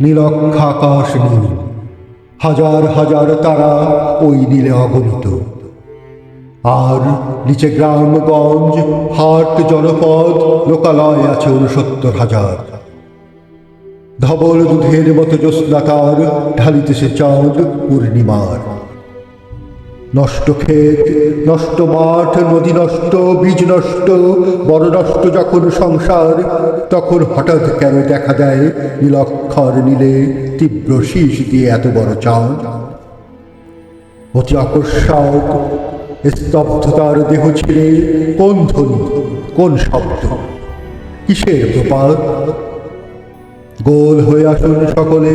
নীলক্ষাকাশ নীল হাজার হাজার তারা ওই নীলে অগণিত আর নিচে গ্রামগঞ্জ, হাট, জনপদ, লোকালয় আছে উনসত্তর হাজার। ধবল দুধের মতো জ্যোৎস্নাকার, ঢালিতেছে চাঁদ পূর্ণিমার। নষ্ট ক্ষেত, নষ্ট মাঠ, নদী নষ্ট, বীজ নষ্ট বড় নষ্ট যখন সংসার, তখন হঠাৎ কেন দেখা দেয় নীলক্ষর নীলে তীব্র শীষ দিয়ে এত বড় চাঁদ অতি আকর্ষক, স্তব্ধতার দেহ ছিঁড়ে কোন ধ্বনি, কোন শব্দ? কিসের প্রপাত? গোল হয়ে আসুন সকলে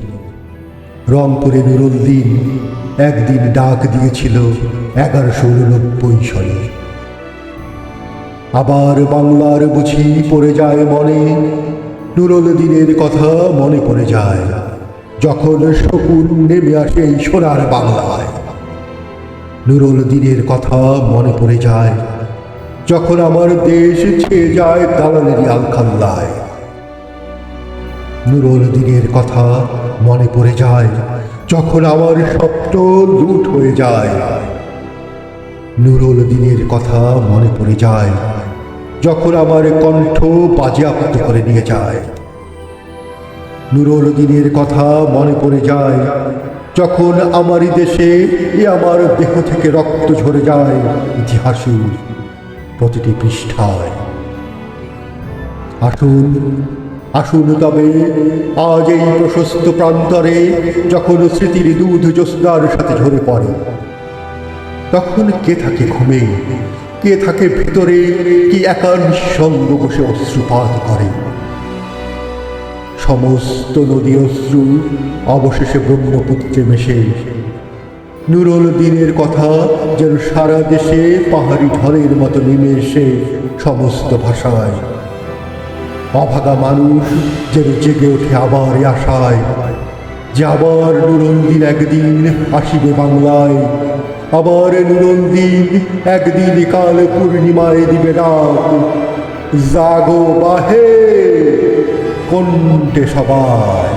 রংপুরে নুরল দিন একদিন ডাক দিয়েছিল এগারোশো উননব্বই সালে আবার বাংলার বুঝি পড়ে যায় মনে, নুরল দিনের কথা মনে পড়ে যায়, যখন শকুন নেমে আসে সোনার বাংলায়। নুরল দিনের কথা মনে পড়ে যায়, যখন আমার দেশ ছেয়ে যায় দালালেরই আলখাল্লায়। নুরল দিনের কথা মনে পড়ে যায়, যখন আমার স্বপ্ন লুট হয়ে যায়। নুরল দিনের কথা মনে পড়ে যায়, যখন আমার কণ্ঠ বাজেয়াপ্ত করে নিয়ে যায়। নুরল দিনের কথা মনে পড়ে যায়, যখন আমারই দেশে এ আমার দেহ থেকে রক্ত ঝরে যায় ইতিহাসের প্রতিটি পৃষ্ঠায়। আসুন আসুন তবে, আজ এই প্রশস্ত প্রান্তরে যখন স্মৃতির দুধ জ্যোৎস্নার সাথে ঝরে পড়ে, তখন কে থাকে ঘুমে? কে থাকে ভেতরে? কি একা নিঃসঙ্গ বসে অশ্রুপাত করে? সমস্ত নদী অশ্রু অবশেষে ব্রহ্মপুত্রে মেশে। নুরল দিনের কথা যেন সারা দেশে পাহাড়ি ঢলের মতো নেমে এসে সমস্ত ভাষায় অভাগা মানুষ যেন জেগে ওঠে আবার আশায় যে আবার নুরন্দিন একদিন আসিবে বাংলায়, আবার নুরন্দিন একদিন কাল পূর্ণিমায় দিবে ডাক জাগো বাহে, কণ্ঠে সবাই।